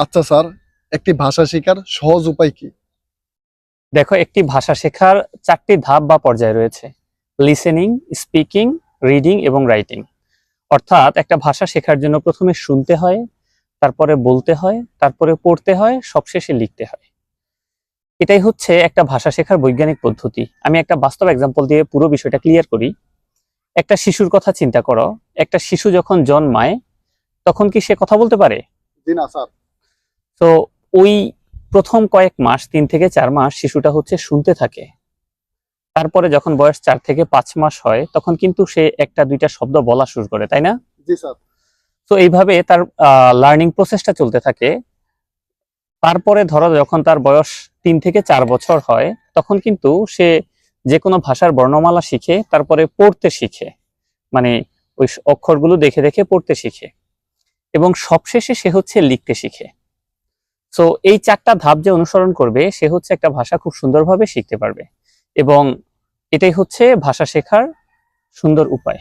আচ্ছা স্যার একটি ভাষা শেখার সহজ উপায় কি? দেখো একটি ভাষা শেখার চারটি ধাপ বা পর্যায় রয়েছে। লিসেনিং স্পিকিং রিডিং এবং রাইটিং অর্থাৎ একটা ভাষা শেখার জন্য প্রথমে শুনতে হয় তারপরে বলতে হয় তারপরে পড়তে হয় সবশেষে লিখতে হয়। এটাই হচ্ছে একটা ভাষা শেখার বৈজ্ঞানিক পদ্ধতি। আমি একটা বাস্তব এক্সাম্পল দিয়ে পুরো বিষয়টা ক্লিয়ার করি। একটা শিশুর কথা চিন্তা করো একটা শিশু যখন জন্মায় তখন কি সে কথা বলতে পারে? জি না স্যার। তো ওই প্রথম কয়েক মাস তিন থেকে চার মাস শিশুটা হচ্ছে শুনতে থাকে। তারপরে যখন বয়স চার থেকে পাঁচ মাস হয় তখন কিন্তু সে একটা দুইটা শব্দ বলা শুরু করে তাই না? তো এইভাবে তার লার্নিং প্রসেসটা চলতে থাকে। তারপরে ধরো যখন তার বয়স তিন থেকে চার বছর হয় তখন কিন্তু সে যে কোনো ভাষার বর্ণমালা শিখে তারপরে পড়তে শিখে। মানে ওই অক্ষরগুলো দেখে দেখে পড়তে শিখে। এবং সবশেষে সে হচ্ছে লিখতে শিখে। সো এই চারটা ধাপ যে অনুসরণ করবে, সে হচ্ছে একটা ভাষা খুব সুন্দরভাবে শিখতে পারবে। এবং এটাই হচ্ছে ভাষা শেখার সুন্দর উপায়।